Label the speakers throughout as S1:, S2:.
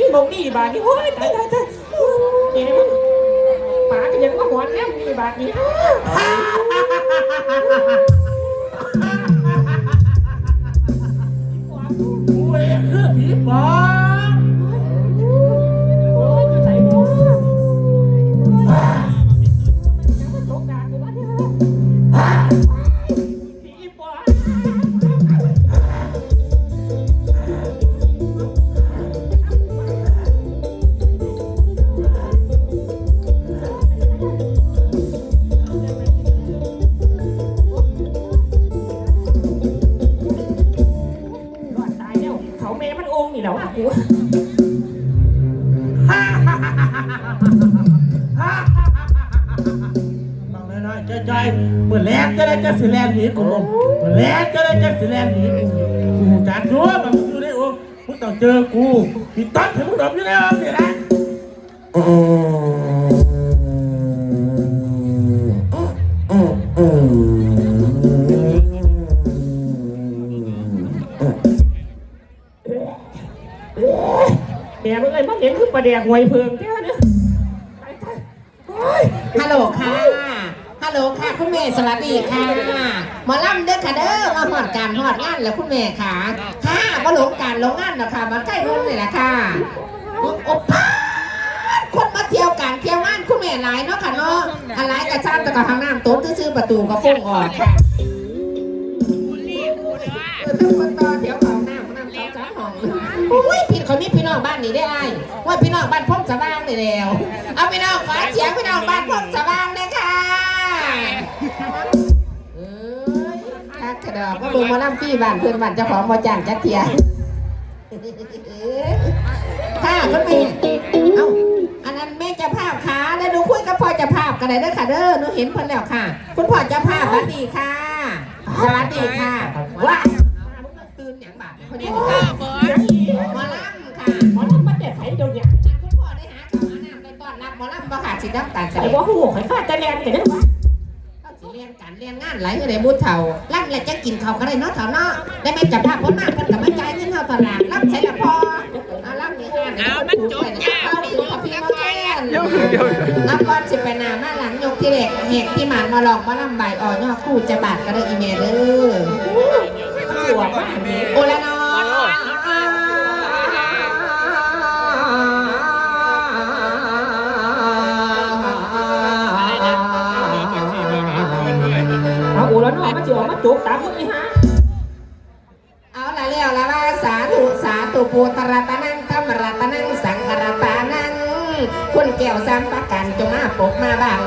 S1: นี่มองนี่บาทนี่โอ้ยตายตายตายเดี๋ยวมันหมาก็ยังว่าหัวแนมนี่บาทนี่
S2: กูเองคือผีปอบ
S1: โอ้ยใส่หัวยังไม่ตกดา องค์นี่แหละว่ากู
S2: ต้องน้อยๆใจๆเมื่อแลกจะได้จะสิแลนหนีกูเมื่อแลกจะได้จะสิแลนหนีกูกูจัดรั้วแบบมึงอยู่ในองค์มึงต้องเจอกูพี่ตัดให้มึงดมอยู่ในองค์นี่แหละ
S1: ประแดกหวยเพิงแค่เนี่ยตายตายโอ้ย
S3: ฮัลโหลค่ะ ฮัลโหลค่ะคุณแม่สวัสดีค่ะหมอลำเด้อค่ะเด้อมาหอดการหอดงานแล้วคุณแม่ค่ะ ค่ะมาหลงการหลงงานแล้วค่ะมาใกล้รุ่นเลยแหละค่ะโอ้โอ้ป้าดคนมาเที่ยวการเที่ยวงานคุณแม่หลายเนาะค่ะเนาะอะไรกระชากตะกับทางน้ำโต๊ะซื่อๆประตูก็ฟุ้งออกค่ะเออทุกคนต่อเที่ยวเขาน้ำน้ำเขาจ้าห้องโอ้ย พี่คนนี้พี่น้องบ้านนี้ได้ไอ้ว่าพี่น้องบ้านพ่อสว่างเลยแล้ว เอาพี่น้องขอเสียงพี่น้องบ้านพ่อสว่างเลยค่ะเอ้ยคักกระดอกว่าบุญมาล่ำพี่บ้านเพื่อนบ้านเจ้าของมาจ้างจักเทียค่ะคุณแม่เอ้าอันนั้นแม่เจะภาพค่ะแล้วหนูคุยกับพ่อเจะภาพกันได้เด้อค่ะเด้อหนูเห็นเพิ่นแล้วค่ะ คุณพ่อเจะภาพสวัสดีค่ะ สวัสดีค่ะว้าตื่นอย่างบาดพอดี
S1: ยังอีก
S3: หมอลำค่ะ บหมอลำบ่ค่ะสิน้ำตาลใส
S1: ไอ้บอกหูไอ้ข้าแต่แรงแต่เนี่ยว่า
S3: สิเรียนการเรียนงานหลายก็ได้บุญเฒ่ารับแล้วจะกินข้าวก็ได้เนาะเฒ่าเนาะได้แม่จับภาพคนมากเพิ่นก็มาจ่ายเงินเฮาตลาดรับใช้ละพอเอารับนี่ห้าเอามันจบยาวอยู่กับพี่มาแก่นนับก่อนสิไปหน้ามาหลังยกที่เด็กเหกที่หมานมาลองมาลำใบอ่อนยอคู่จะบาดก็ได้อีเมลเด้อ
S1: สวยมากนี่
S3: โอละเนา
S1: จะออกมาจุกตามมึงนี่ฮะ
S3: เอาละเลี้ยวละว่าสาธุสาธุปูตระตะนังธรรมรัตนังสังฆรัตานังคุณแก้วสามประการจงมาปกมาบัง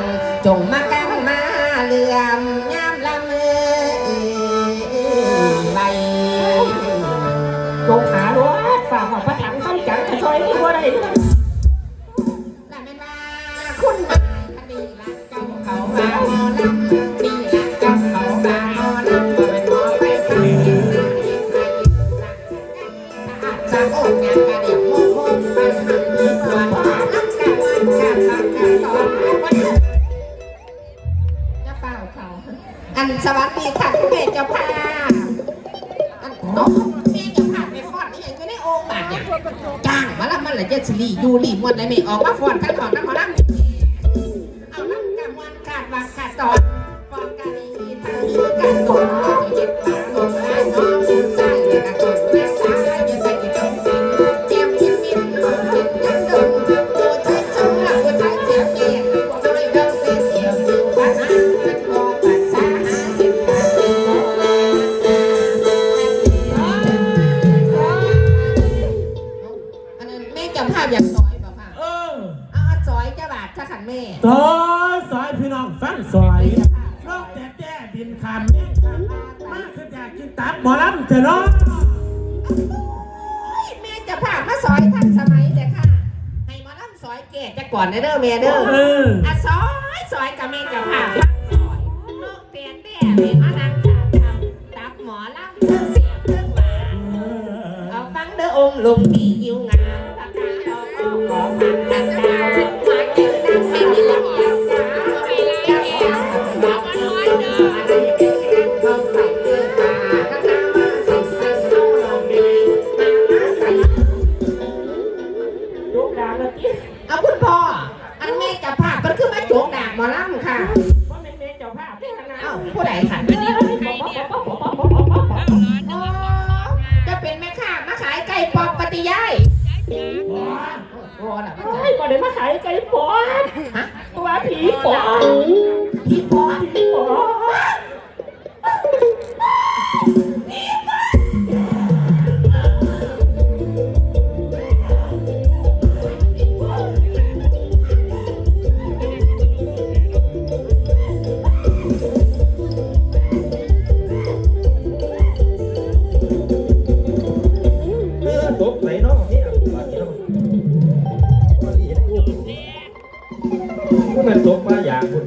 S3: จงมากันมาเหลื่อมยามละเมือใบ
S1: ลงหารถฝากหอดพระถังซ้ำจังกระซอยนี่ว่าได้
S3: ละแม่นว่าคุณนายคดีละเจ้าเขามาหมอลำดีละ ดีค่ะคุณแม่เจ้าภาพอันโอ้แม่เจ้าภาพในฟอนนี่ยังไม่ได้โอ่งบาทเนี่ยจ้างมาละมันละเจ็ดสิรียูรีมวนได้ไม่ออกมาฟอนกันของน้ำหมอลำเอาลำกันวันขาดวางขาดตอนฟอนกันอีทางนี้กันกดเจ็บ นั้นแม่จำภาพอยางซอยบอกค่ะ
S2: เออ
S3: เอาเอาซอยจะบาดถ้าขันแม่
S2: ซอยซอยพี่น้องฟังซอยนอกแต่แจ้บินคำเนี่ยมาคืออยากกินตับหมอลำเถอะเนาะ
S3: แม่จะพามาซอยทันสมัยเด้อค่ะให้หมาล่ำซอยแก่จะก่อนเด้อเด้อแม่เด้อ
S2: ออ
S3: อะซอยซอยกับแม่จะพาฟังซอยนกเตียนแต่แม่มานั่งสาทำตับหมอลำเครื่อเสียงเครื่องหวานเอาฟังเด้อองค์ลุงดีายไก่ปอ
S1: บตัวผีปอบ
S3: ผีปอบ
S1: ผีปอ
S4: บตกไหนเนาะางคุณ